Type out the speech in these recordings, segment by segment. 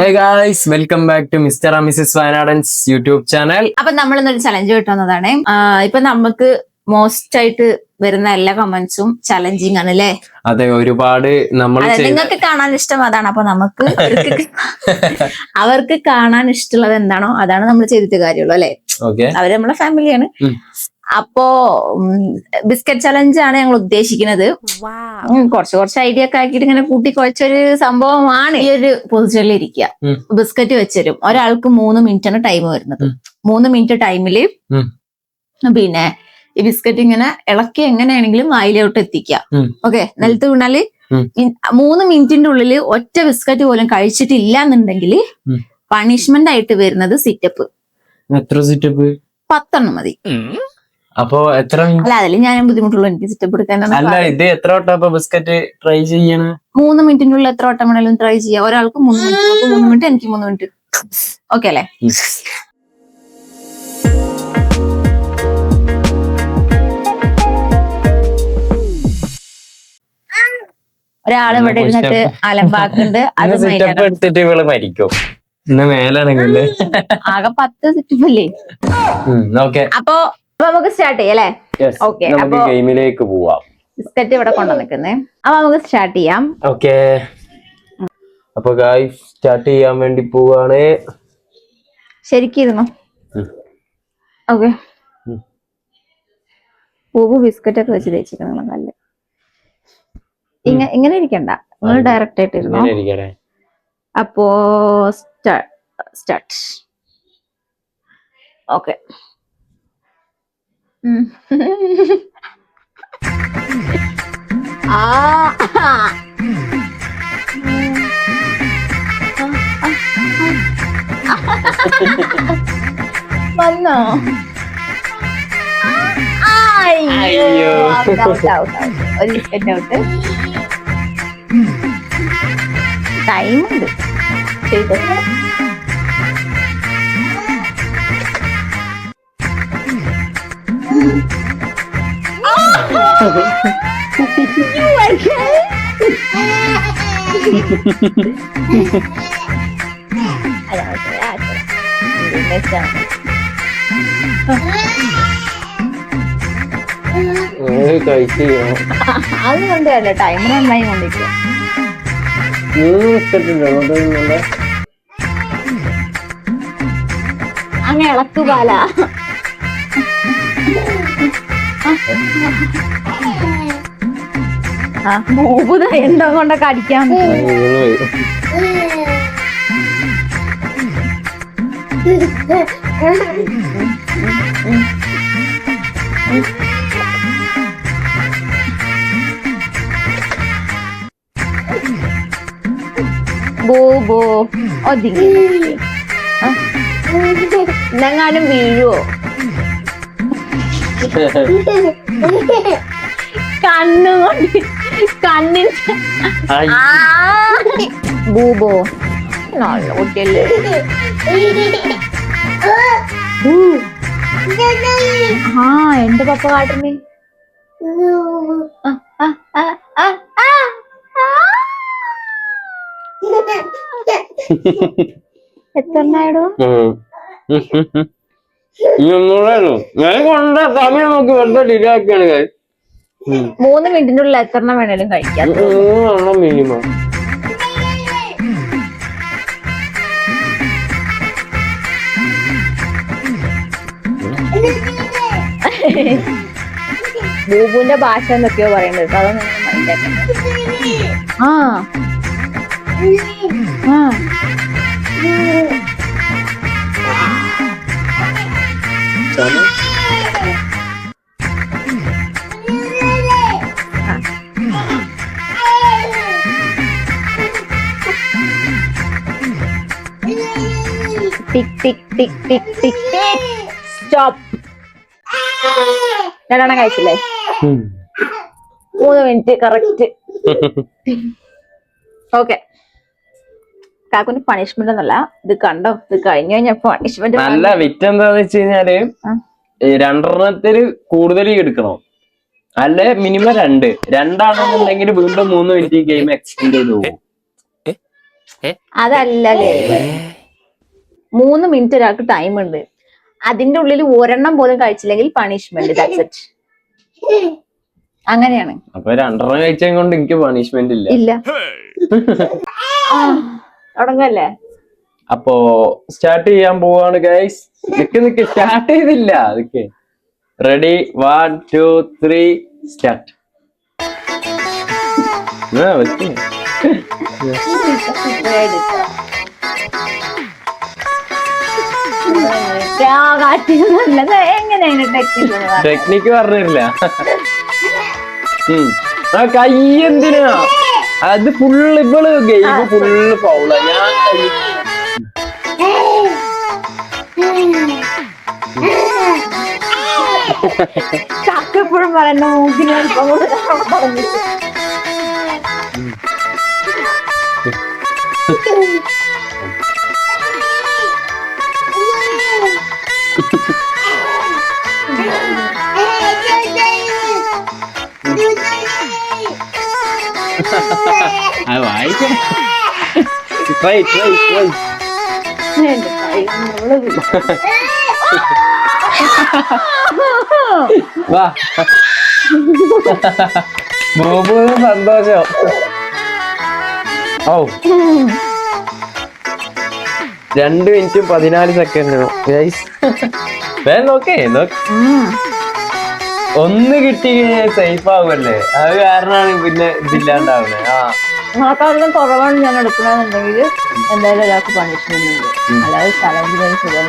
Hey guys welcome back to mister missus Wayanadans YouTube channel അപ്പൊ നമ്മൾ ഇന്നൊരു challenge കിട്ടുന്നതാണ് ഇപ്പൊ നമുക്ക് മോസ്റ്റ് ആയിട്ട് വരുന്ന എല്ലാ കമന്റ്സും ചലഞ്ചിങ് ആണ് അല്ലേ അതെ ഒരുപാട് നമ്മൾ നിങ്ങൾക്ക് കാണാൻ ഇഷ്ടം അതാണ്. അപ്പൊ നമുക്ക് അവർക്ക് കാണാൻ ഇഷ്ടമുള്ളത് എന്താണോ അതാണ് നമ്മൾ ചെയ്തിട്ട് കാര്യമുള്ളൂ അല്ലെ അവർ നമ്മളെ ഫാമിലിയാണ്. അപ്പോ ബിസ്ക്കറ്റ് ചലഞ്ച് ആണ് ഞങ്ങൾ ഉദ്ദേശിക്കുന്നത്. കുറച്ച് കുറച്ച് ഐഡിയ ഒക്കെ ആക്കിയിട്ട് ഇങ്ങനെ കൂട്ടി കുഴച്ചൊരു സംഭവമാണ് ഈ ഒരു പൊസിഷനിൽ ഇരിക്കുക ബിസ്ക്കറ്റ് വെച്ചുതരും ഒരാൾക്ക് മൂന്ന് മിനിറ്റ് ആണ് ടൈം വരുന്നത്. മൂന്ന് മിനിറ്റ് ടൈമിൽ. പിന്നെ ഈ ബിസ്ക്കറ്റ് ഇങ്ങനെ ഇളക്കി എങ്ങനെയാണെങ്കിലും വായിലോട്ട് എത്തിക്കുക. ഓക്കെ? നിലത്ത് വീണാൽ മൂന്ന് മിനിറ്റിന്റെ ഉള്ളിൽ ഒറ്റ ബിസ്ക്കറ്റ് പോലും കഴിച്ചിട്ടില്ല എന്നുണ്ടെങ്കിൽ പണിഷ്മെന്റ് ആയിട്ട് വരുന്നത് സിറ്റപ്പ് എത്ര സിറ്റപ്പ് പത്തെണ്ണം മതി. അപ്പൊ എത്ര അല്ല അതിൽ ഞാൻ ബുദ്ധിമുട്ടുള്ളൂ. എനിക്ക് സിറ്റപ്പ് എടുക്കാനാണ് അല്ല ഇത് എത്ര വട്ടം അപ്പൊ ബിസ്ക്കറ്റ് ട്രൈ ചെയ്യണ? മൂന്ന് മിനിറ്റിനുള്ളിൽ ഉള്ളിൽ എത്ര വട്ടം വേണേലും ട്രൈ ചെയ്യാം. ഒരാൾക്ക് മൂന്ന് മിനിറ്റ് മൂന്ന് മിനിറ്റ് എനിക്ക് മൂന്ന് മിനിറ്റ് ഓക്കെ അല്ലേ? ഒരാൾ ഇവിടെ ഇരുന്നിട്ട് അലമ്പാക്കുണ്ട് അത് എടുത്തിട്ട് ഇവൾ മരിക്കും. ഇന്ന് മേലാണെങ്കിൽ ആകെ പത്ത് സിറ്റപ്പ് അല്ലേ? ഓക്കെ അപ്പൊ അപ്പൊ നമുക്ക് സ്റ്റാർട്ട് ചെയ്യാം അല്ലേ? ഓക്കെ അപ്പൊ- ഗെയിമിലേക്ക് പോവാം. ബിസ്ക്കറ്റ് ഇവിടെ കൊണ്ടുവന്നിക്കുന്നേ അപ്പൊ നമുക്ക് സ്റ്റാർട്ട് ചെയ്യാം. ഓക്കെ അപ്പൊ ഗായ് സ്റ്റാർട്ട് ചെയ്യാൻ വേണ്ടി പോവാണ്. ശരിക്കിരുന്നു? ഉം. ഓക്കെ. പൂവ് ബിസ്ക്കറ്റ് ഒക്കെ വെച്ച് തേച്ചിരിക്കണം നല്ല. ഇങ്ങനെ ഇരിക്കണ്ട. നിങ്ങൾ ഡയറക്റ്റ് ആയിട്ട് ഇരുന്നു? അപ്പോ സ്റ്റാർട്ട് ഓക്കെ ആ വന്നോ അയ്യോ. ഒരു ബിസ്ക്കറ്റ് ഔട്ട് ടൈം ചെയ്തോ അത് കൊണ്ടല്ല ടൈം നന്നായി കൊണ്ടിരിക്കും മൂന്ന് ബിസ്ക്കറ്റ് ഉണ്ട് അങ്ങനെ ഇളക്കുപാല. എന്തോ കൊണ്ടൊക്കെ അടിക്കാൻ ബോ ബോ ഒതുങ്ങി. ഇന്നെങ്ങാനും വീഴുവോ കണ്ണുകൊണ്ട് കണ്ണിന് ആ. ബൂബോ. നല്ല കുട്ടിയല്ലേ? ആ എന്റെ പപ്പ കാട്ടുന്നേ? ആ, ആ, എത്രണ്ണായിടോ ഞാൻ കൊണ്ട സമയം നോക്കി വെറുതെ മൂന്ന് മിനിറ്റിന്റെ ഉള്ളിൽ എത്രണ്ണം വേണേലും കഴിക്കാം. മൂന്നെണ്ണം മിനിമം. ബൂബുവിന്റെ ഭാഷ എന്തൊക്കെയോ പറയണ്ടത്. അതൊന്നും ആ. ആ. ആ tick tick tick tick tick. Tick stop. രണ്ടെണ്ണം കഴിച്ചില്ലേ? മൂന്ന് മിനിറ്റ് കറക്റ്റ്. ഓക്കെ. കാക്കുന് പണിഷ്മെന്റ് ഒന്നല്ല ഇത് കണ്ടോ? ഇത് കഴിഞ്ഞു കഴിഞ്ഞ പണിഷ്മെന്റ് നല്ല വിറ്റ് എന്താന്ന് വെച്ച് കഴിഞ്ഞാൽ രണ്ടെണ്ണത്തിൽ കൂടുതൽ എടുക്കണം. അല്ലെ മിനിമം രണ്ട്. രണ്ടാണെന്നുണ്ടെങ്കിൽ വീണ്ടും മൂന്ന് മിനിറ്റ് ഗെയിം എക്സ്റ്റെൻഡ് ചെയ്ത് പോകും. അതല്ല മൂന്ന് മിനിറ്റ് ഒരാൾക്ക് ടൈം ഉണ്ട്. അതിന്റെ ഉള്ളിൽ ഒരെണ്ണം പോലും കഴിച്ചില്ലെങ്കിൽ പണിഷ്മെന്റ് ദാറ്റ്സ് അങ്ങനെയാണ്. അപ്പൊ രണ്ടെണ്ണം കഴിച്ചത് കൊണ്ട് എനിക്ക് പണിഷ്മെന്റ് ഇല്ല. ഇല്ല. തുടങ്ങല്ലേ അപ്പോ സ്റ്റാർട്ട് ചെയ്യാൻ പോവാണ് ഗൈസ് നിക്ക് നിക്ക് സ്റ്റാർട്ട് ചെയ്തില്ല. നിക്ക്. Ready one two three start technique പറഞ്ഞില്ല കൈ എന്തിനാ? അത് ഫുള്ള് ഇവൾ ഗെയിം ഫുള്ള് ഫൗള ഞാൻ ചക്കപ്പോഴും പറയുന്ന മൂക്കിന് അല്പം കൂടെ പറഞ്ഞു വായിക്കണം ട്രൈ ട്രൈ ട്രൈ വാ ബോബു സന്തോഷം ഓ രണ്ട് മിനിറ്റും പതിനാല് സെക്കൻഡ് വേഗം നോക്കേ. ഒന്ന് കിട്ടി സേഫ് ആവുമല്ലേ? അത് കാരണമാണ് പിന്നെ ഇതില്ലാണ്ടാവുന്നത്. ആ. നിങ്ങളെക്കാളും കുറവാണ് ഞാൻ എടുക്കണമെന്നുണ്ടെങ്കിൽ എന്തായാലും ഒരാൾക്ക് പണിഷ്മെന്റ് ഉണ്ട്. അല്ലാതെ ഒരു സുഖം.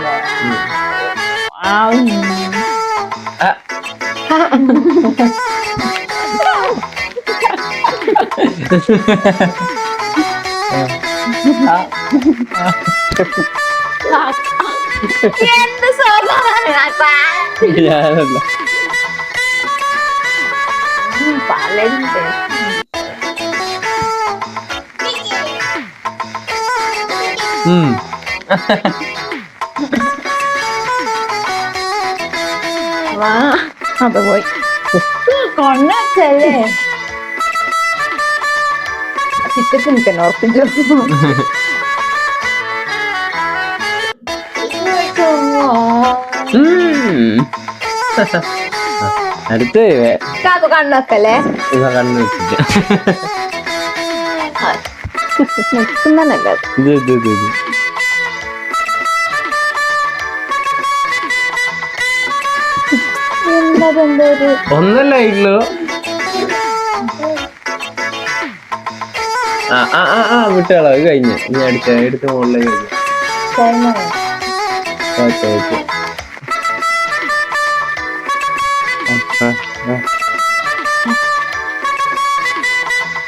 എന്ത് പലരും വാ അത് പോയി. കൊണ്ടല്ലേ ചിക്കറ്റ് നിൽക്കണ ഉറപ്പിച്ചു. അടുത്ത് കണ്ണൊക്കല്ലേ കണ്ണു വെച്ചിട്ട്. ഇത് എന്താ എന്തോ ഒരു ഒന്നല്ല ആയിട്ടുള്ളൂ? ആ ആ ആ ആ വിട്ടാളോ അത് കഴിഞ്ഞു. ഇനി അടുത്ത എടുത്ത് മുകളിലേക്ക്. Okay okay. ആ, ആ, ആ.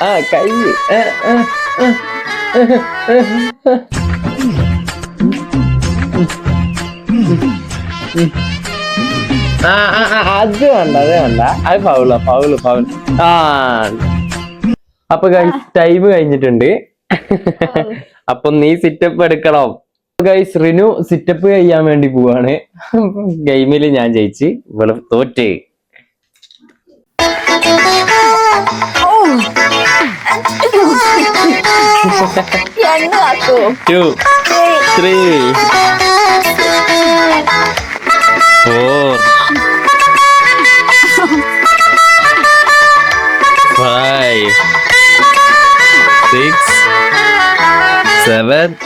ആ കൈ ആ, ആ, ആ, ആ, ആ, ആ, അത് വേണ്ട അത് വേണ്ട. അത് ഫൗള ഫൗൾ ഫൗൾ. ആ. അപ്പൊ ടൈം കഴിഞ്ഞിട്ടുണ്ട്. അപ്പൊ നീ സിറ്റപ്പ് എടുക്കണം. ഗൈസ് റിനു സിറ്റപ്പ് ചെയ്യാൻ വേണ്ടി പോവാണ്. ഗെയിമിൽ ഞാൻ ജയിച്ച്. ഇവൾ തോറ്റ്. Two, three, four, five, six, seven,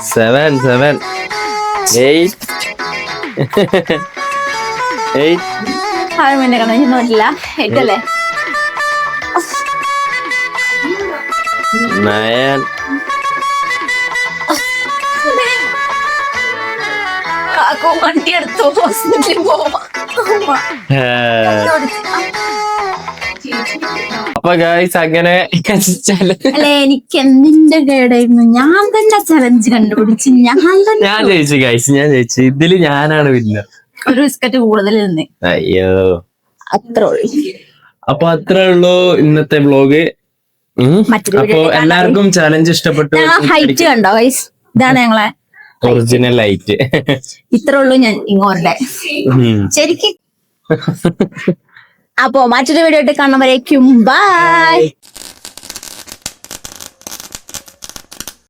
seven, seven, eight, eight. আর মনে কেন নোটলা এটা നയൻ കാക്കു വണ്ടി എടുത്തു ഹോസ്പിറ്റലിൽ പോവാ അപ്പൊ ഗൈസ് അങ്ങനെ അല്ലെ എനിക്ക് എന്തിന്റെ കേടായിരുന്നു ഞാൻ തന്നെ ചലഞ്ച് കണ്ടുപിടിച്ച് ഞാൻ തന്നെ ഞാൻ ജയിച്ചു ഗൈസ് ഞാൻ ജയിച്ചു ഇതിൽ ഞാനാണ് വിന്നർ ഒരു ബിസ്ക്കറ്റ് കൂടുതൽ നിന്ന് അയ്യോ അത്ര ഉള്ളൂ അപ്പൊ അത്രേ ഉള്ളൂ ഇന്നത്തെ ബ്ലോഗ് അപ്പൊ എല്ലാവർക്കും ചലഞ്ച് ഇഷ്ടപ്പെട്ടു. ഹൈറ്റ് കണ്ടോ ഗൈസ് ഇതാണ് ഞങ്ങളെ ഒറിജിനൽ ലൈറ്റ് ഇത്ര ഉള്ളൂ ഞാൻ ഇങ്ങോട്ടെ. ശരിക്ക്. അപ്പോ മറ്റൊരു വീഡിയോ ആയിട്ട് കാണുമ്പോഴേക്കും ബൈ